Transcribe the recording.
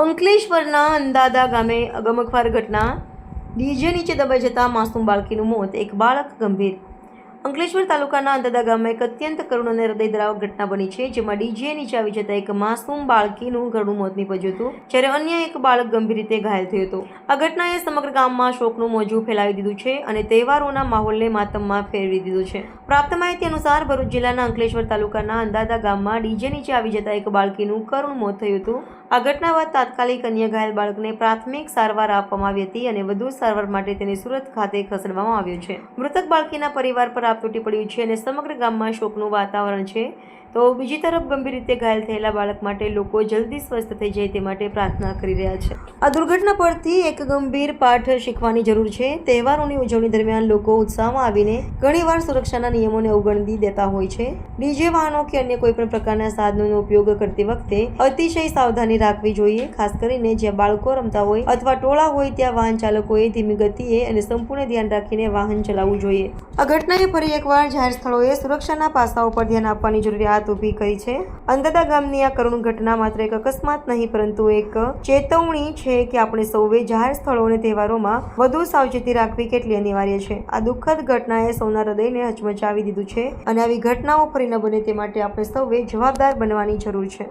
અંકલેશ્વરના અંદાદા ગામે અગમખવાર ઘટના. ડીજે નીચે દબાઈ જતા માસૂમ બાળકીનું મોત. એક બાળક ગંભીર. અંકલેશ્વર તાલુકાના અંદાદા ગામમાં એક અત્યંત કરુણ અને હૃદયદ્રાવક ઘટના બની છે, જેમાં ડીજે નીચે આવી જતા એક માસૂમ બાળકીનું ઘરનું મોત નીપજ્યું હતું, જ્યારે અન્ય એક બાળક ગંભીર રીતે ઘાયલ થયું હતું. આ ઘટનાએ સમગ્ર ગામમાં શોકનું મોજું ફેલાવી દીધું છે અને તહેવારોના માહોલને માતમમાં ફેરવી દીધું છે. પ્રાપ્ત માહિતી અનુસાર, ભરૂચ જિલ્લાના અંકલેશ્વર તાલુકાના અંદાદા ગામમાં ડીજે નીચે આવી જતા એક બાળકીનું કરુણ મોત થયું હતું. આ ઘટના બાદ તાત્કાલિક અન્ય ઘાયલ બાળકને પ્રાથમિક સારવાર આપવામાં આવી હતી અને વધુ સારવાર માટે તેને સુરત ખાતે ખસેડવામાં આવ્યો છે. મૃતક બાળકીના પરિવાર પર આપ તૂટી પડ્યું છે અને સમગ્ર ગામમાં શોકનું વાતાવરણ છે. તો બીજી તરફ ગંભીર રીતે ઘાયલ થયેલા બાળક માટે લોકો જલ્દી સ્વસ્થ થઈ જાય તે માટે પ્રાર્થના કરી રહ્યા છે. આ દુર્ઘટના પરથી એક ગંભીર પાઠ શીખવાની જરૂર છે. તહેવારોની ઉજવણી દરમિયાન લોકો ઉત્સાહમાં આવીને ઘણીવાર સુરક્ષાના નિયમોને અવગણી દેતા હોય છે. ડીજે વાહનો કે અન્ય કોઈપણ પ્રકારના સાધનોનો ઉપયોગ કરતી વખતે અતિશય સાવધાની રાખવી જોઈએ, ખાસ કરીને જ્યાં બાળકો રમતા હોય અથવા ટોળા હોય ત્યાં વાહન ચાલકોએ ધીમી ગતિએ અને સંપૂર્ણ ધ્યાન રાખીને વાહન ચલાવવું જોઈએ. આ ઘટનાએ ફરી એકવાર જાહેર સ્થળોએ સુરક્ષાના પાસાઓ પર ધ્યાન આપવાની જરૂરિયાત ઊભી કરી છે. અંદાદા ગામની આ કરુણ ઘટના માત્ર એક અકસ્માત નહીં, પરંતુ એક ચેતવણી છે કે આપણે સૌએ જાહેર સ્થળો અને તહેવારોમાં વધુ સાવચેતી રાખવી કેટલી અનિવાર્ય છે. આ દુઃખદ ઘટનાએ સૌના હૃદયને હચમચાવી દીધું છે અને આવી ઘટનાઓ ફરી ન બને તે માટે આપણે સૌએ જવાબદાર બનવાની જરૂર છે.